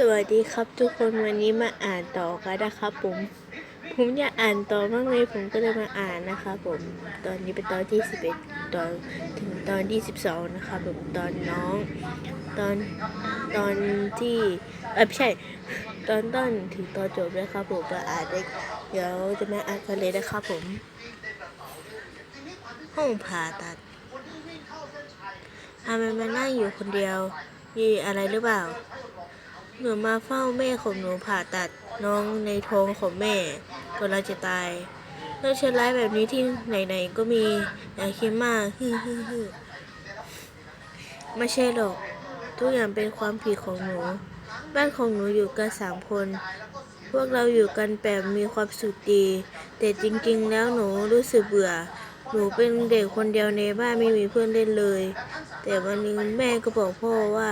สวัสดีครับทุกคนวันนี้มาอ่านต่อกันนะครับผมผมอยากอ่านต่อมากเลยผมก็เลยมาอ่านนะครับผมตอนนี้เป็นตอนที่11ตอนถึงตอนที่12นะครับผมตอนน้องตอนตอนที่เออไม่ใช่ตอนต้นถึงตอนจบนะครับผมมาอ่านได้เดี๋ยวจะมาอ่านกันเลยนะครับผม ห้องผ่าตัดทำไมมานั่งอยู่คนเดียวมีอะไรหรือเปล่า หนูมาเฝ้าแม่ของหนูผ่าตัดน้องในท้องของแม่กำลังจะตายเรื่องเชื้อร้ายแบบนี้ที่ไหนๆก็มีอย่าคิดมากฮึฮึฮึไม่ใช่หรอก ทุกอย่างเป็นความผิดของหนู บ้านของหนูอยู่กันสามคน พวกเราอยู่กันแบบมีความสุขดี แต่จริงๆ แล้วหนูรู้สึกเบื่อ หนูเป็นเด็กคนเดียวในบ้านไม่มีเพื่อนเล่นเลย แต่วันนึงแม่ก็บอกพ่อว่า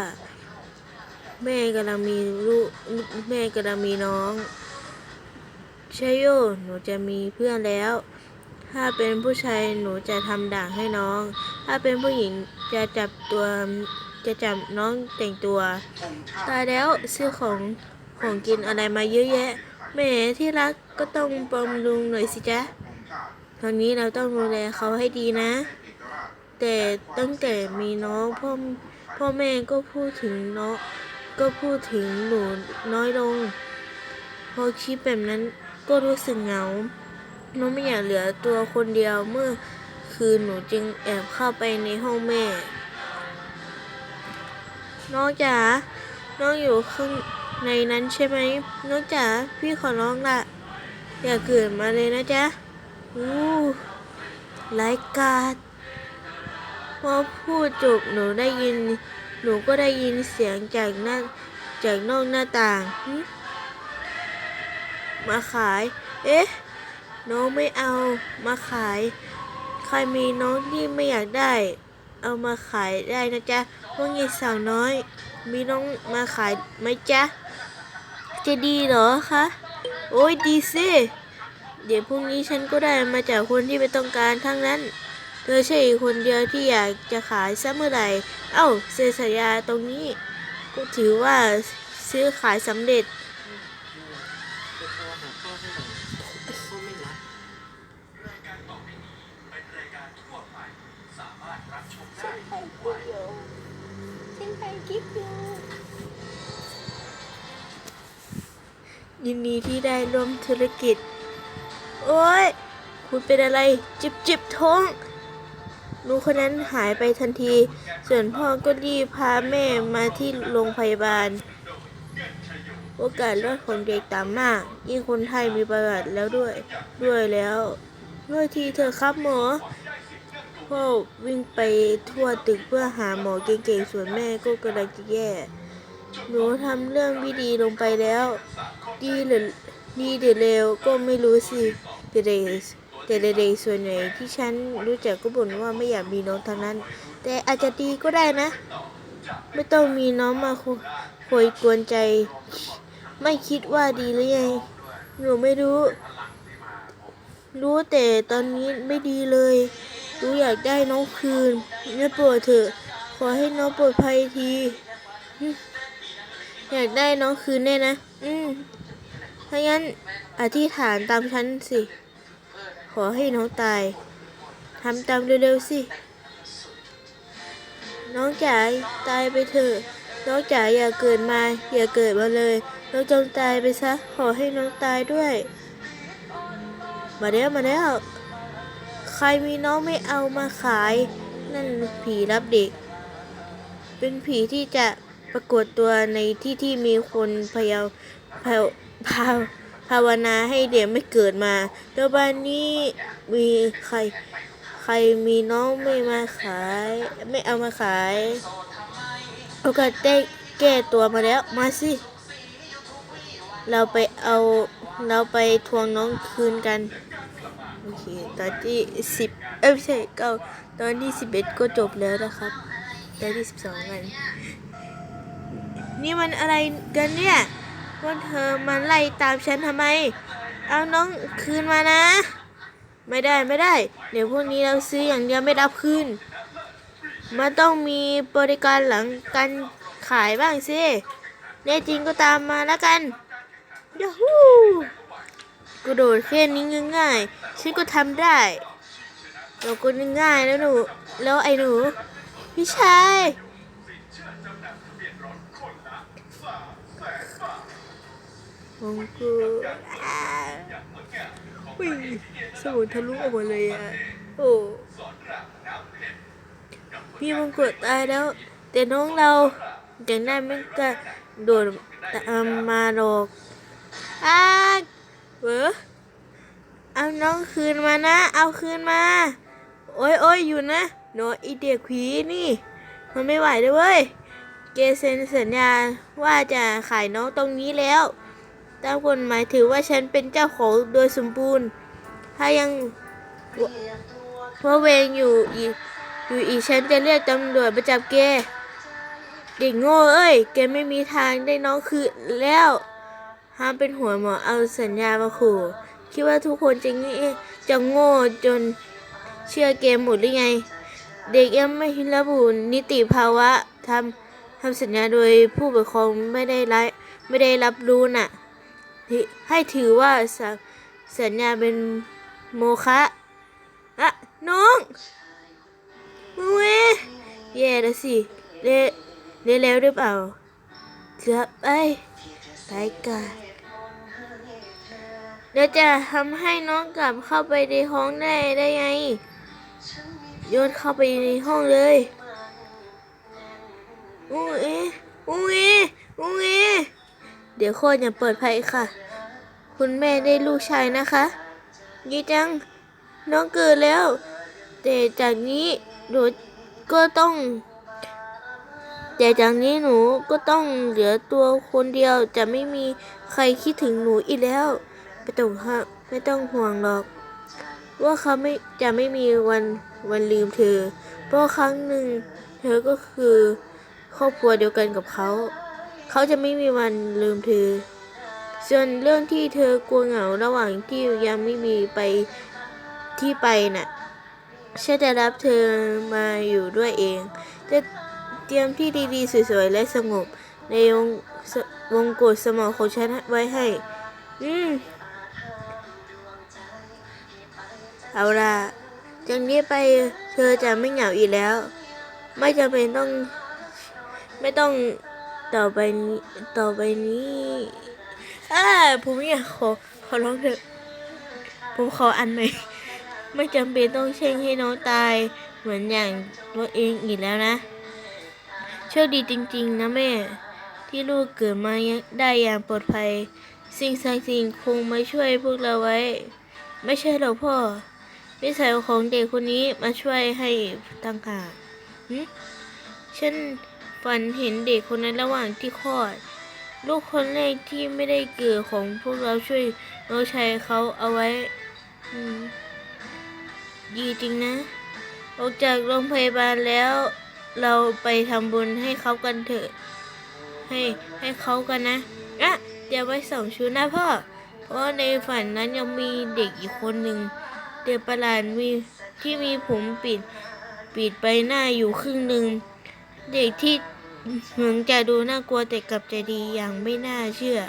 แม่กำลังมีลูกแม่กำลังมีน้องใช่โยหนูจะมีเพื่อนแล้ว ถ้าเป็นผู้ชายหนูจะทำด่างให้น้อง ถ้าเป็นผู้หญิงจะจับตัวจะจับน้องแต่งตัวตายแล้วซื้อของของกินอะไรมาเยอะแยะแม่ที่รักก็ต้องบำรุงหน่อยสิจ๊ะตอนนี้เราต้องดูแลเขาให้ดีนะ แต่ตั้งแต่มีน้องพ่อพ่อแม่ก็พูดถึงน้อง ก็พูดถึงหนูน้อยลง พอคิดแบบนั้นก็รู้สึกเหงาน้องไม่อยากเหลือตัวคนเดียวเมื่อคืนหนูจึงแอบเข้าไปในห้องแม่ น้องจ๋า น้องอยู่ข้างในนั้นใช่ไหม น้องจ๋า พี่ขอร้องละอย่าเกิดมาเลยนะจ๊ะ อู้ไร้ายกาดพอพูดจบหนูได้ยิน หนูก็ได้ยินเสียงจากหน้าจากนอกหน้าต่าง มาขาย เอ๊ะ น้องไม่เอา มาขาย ใครมีน้องที่ไม่อยากได้ เอามาขายได้นะจ๊ะพวกนี้สาวน้อย มีน้องมาขายไหมจ๊ะ จะดีเหรอคะ โอ้ยดีสิ เดี๋ยวพรุ่งนี้ฉันก็ได้มาจากคนที่ไม่ต้องการทั้งนั้น เธอใช่คนเดียวที่อยากจะขายซะเมื่อไหร่ เอ้าเซ็นสัญญาตรงนี้ ก็ถือว่าซื้อขายสำเร็จยินไปกิฟอยู่ยินดีที่ได้ร่วมธุรกิจ โอ้ย คุณเป็นอะไร จิบจิบท้อง หนูคนนั้นหายไปทันที ส่วนพ่อก็รีบพาแม่มาที่โรงพยาบาล โอกาสรอดของเด็กต่ำมาก ยิ่งคนไทยมีประวัติแล้วด้วย ด้วยแล้วด้วยทีเธอครับหมอ พ่อวิ่งไปทั่วตึกเพื่อหาหมอเก่งๆ ส่วนแม่ก็กำลังจะแย่ หนูทำเรื่องไม่ดีลงไปแล้ว ดีหรือดีหรือเลวก็ไม่รู้สิแต่เด็ก แต่เด็กๆส่วนใหญ่ที่ฉันรู้จักก็บ่นว่าไม่อยากมีน้องทั้งนั้น แต่อาจจะดีก็ได้นะ ไม่ต้องมีน้องมาคุคอยกวนใจ ไม่คิดว่าดีหรือยังหนูไม่รู้ รู้แต่ตอนนี้ไม่ดีเลยหนูอยากได้น้องคืนไม่โปรดเถอะ ขอให้น้องปลอดภัยทีอยากได้น้องคืนแน่นะ อืมถ้างั้นอธิษฐานตามฉันสิ อให้น้องตายทำตามเร็วๆสิ น้องจ๋าตายไปเถอะ น้องจ๋าอย่าเกิดมา อย่าเกิดมาเลย น้องจงตายไปซะ ขอให้น้องตายด้วย มาแล้วมาแล้ว ใครมีน้องไม่เอามาขาย นั่นผีรับเด็ก เป็นผีที่จะปรากฏตัวในที่ที่มีคนพยาภาภา ภาวนาให้เด็กไม่เกิดมาแล้วบ้านนี้มีใคร ใครมีน้องไม่มาขาย ไม่เอามาขายโอกาสได้แก้ตัวมาแล้วมาสิ เราไปเอาเราไปทวงน้องคืนกันโอเคตอนที่สิบเอ้ยไม่ใช่เก้าตอนที่สิบเอ็ดก็จบแล้วนะครับตอนที่สิบสองกัน นี่มันอะไรกันเนี่ย ว่าเธอมาไล่ตามฉันทำไม เอาน้องคืนมานะ ไม่ได้ไม่ได้ เดี๋ยวพวกนี้เราซื้ออย่างเดียวไม่รับคืนมันต้องมีบริการหลังการขายบ้างสิแน่จริงก็ตามมาแล้วกันยาฮูกระโดดแค่นี้ง่ายๆฉันก็ทำได้เราก็ง่ายแล้วหนู แล้วไอ้หนู พี่ชาย ของกูอ่าวิ่งสมุนทะลุออกมาเลยอะ โอ้พี่มังกรตายแล้ว แต่น้องเราอย่างนั้นไม่กล้าโดดตามมาหรอกอ้าเวอเอาน้องคืนมานะ เอาคืนมา โอ้ยโอ้ยอยู่นะโนอีเด็กผีนี่ มันไม่ไหวเลยเว้ย เกเซ็นสัญญาว่าจะขายน้องตรงนี้แล้ว ตามกฎหมายถือว่าฉันเป็นเจ้าของโดยสมบูรณ์ ถ้ายังเพราะเวงอยู่อีกอยู่อีกฉันจะเรียกตำรวจมาจับแกเด็กโง่เอ้ย แกไม่มีทางได้น้องคืนแล้วห้ามเป็นหัวหมอเอาสัญญามาขู่คิดว่าทุกคนจะงี้จะโง่จนเชื่อเกมหมดหรือไง เด็กยังไม่ระบุนิติภาวะทำทำสัญญาโดยผู้ปกครองไม่ได้รับไม่ได้รับรู้น่ะ ให้ถือว่าสะสัญญาเป็นโมฆะอะน้องมึงเว้ยแย่แล้วสิเละเละแล้วหรือเปล่าเกือบไปไปกันเดี๋ยวจะทำให้น้องกลับเข้าไปในห้องได้ได้ไงโยนเข้าไปในห้องเลย เดี๋ยวโคตรอย่าเปิดภัยค่ะ คุณแม่ได้ลูกชายนะคะยีจัง น้องเกิดแล้ว แต่จากนี้หนูก็ต้อง แต่จากนี้หนูก็ต้องเหลือตัวคนเดียวจะไม่มีใครคิดถึงหนูอีกแล้วไม่ต้องฮะไม่ต้องห่วงหรอก ว่าเขาไม่จะไม่มีวันวันลืมเธอ เพราะครั้งหนึ่งเธอก็คือครอบครัวเดียวกันกับเขา เขาจะไม่มีวันลืมเธอ ส่วนเรื่องที่เธอกลัวเหงาระหว่างที่ยังไม่มีไปที่ไปน่ะฉันจะรับเธอมาอยู่ด้วยเอง จะเตรียมที่ดีๆสวยๆและสงบ ในวงวงกดสมองของฉันไว้ให้ อืม เอาล่ะจากนี้ไปเธอจะไม่เหงาอีกแล้ว ไม่จำเป็นต้องไม่ต้อง ต่อไปนี้ต่อไปนี้อ่าผมอยากขอขอร้องเถอะผมขออันใหม่ไม่จำเป็นต้องเช่งให้น้องตายเหมือนอย่างตัวเองอีกแล้วนะโชคดีจริง ๆ นะแม่ ที่ลูกเกิดมาได้อย่างปลอดภัย สิ่งศักดิ์สิทธิ์คงมาช่วยพวกเราไว้ ไม่ใช่หรอกพ่อนิสัยของเด็กคนนี้มาช่วยให้ตั้งหากฉัน ฝันเห็นเด็กคนนั้นระหว่างที่คลอด ลูกคนแรกที่ไม่ได้เกิดของพวกเราช่วยน้องชายเขาเอาไว้ดีจริงนะ ออกจากโรงพยาบาลแล้วเราไปทำบุญให้เขากันเถอะ ให้ให้เขากันนะอะเดี๋ยวไปส่งชุดนะพ่อ เพราะในฝันนั้นยังมีเด็กอีกคนหนึ่งเด็กประหลาดมีที่มีผมปิดปิดใบหน้าอยู่ครึ่งหนึ่งเด็กที่ เหมือนจะดูน่ากลัวแต่กลับใจดีอย่างไม่น่าเชื่อ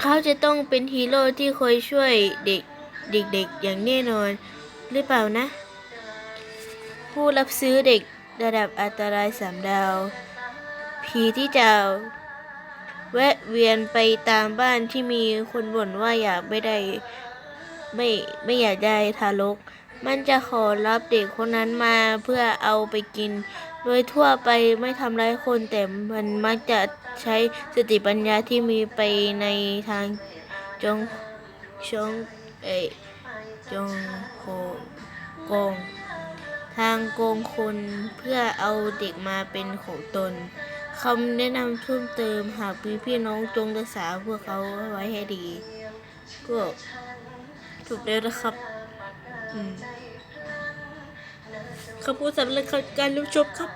เขาจะต้องเป็นฮีโร่ที่คอยช่วยเด็กเด็กๆอย่างแน่นอน หรือเปล่านะ ผู้รับซื้อเด็กระดับอันตรายสามดาว ผีที่จะแวะเวียนไปตามบ้านที่มีคนบ่นว่าอยากไม่ได้ไม่ไม่อยากได้ทารก มันจะขอรับเด็กคนนั้นมาเพื่อเอาไปกิน โดยทั่วไปไม่ทำร้ายคนแต่มันมักจะใช้สติปัญญาที่มีไปในทางจงชงเอจงโคโกง ทางโกงคนเพื่อเอาเด็กมาเป็นของตนคำแนะนำเพิ่มเติมหากมีพี่น้องจงรักษาพวกเขาไว้ให้ดี ก็ถูกแล้วนะครับ อืมขอบคุณสำหรับการรับชมครับ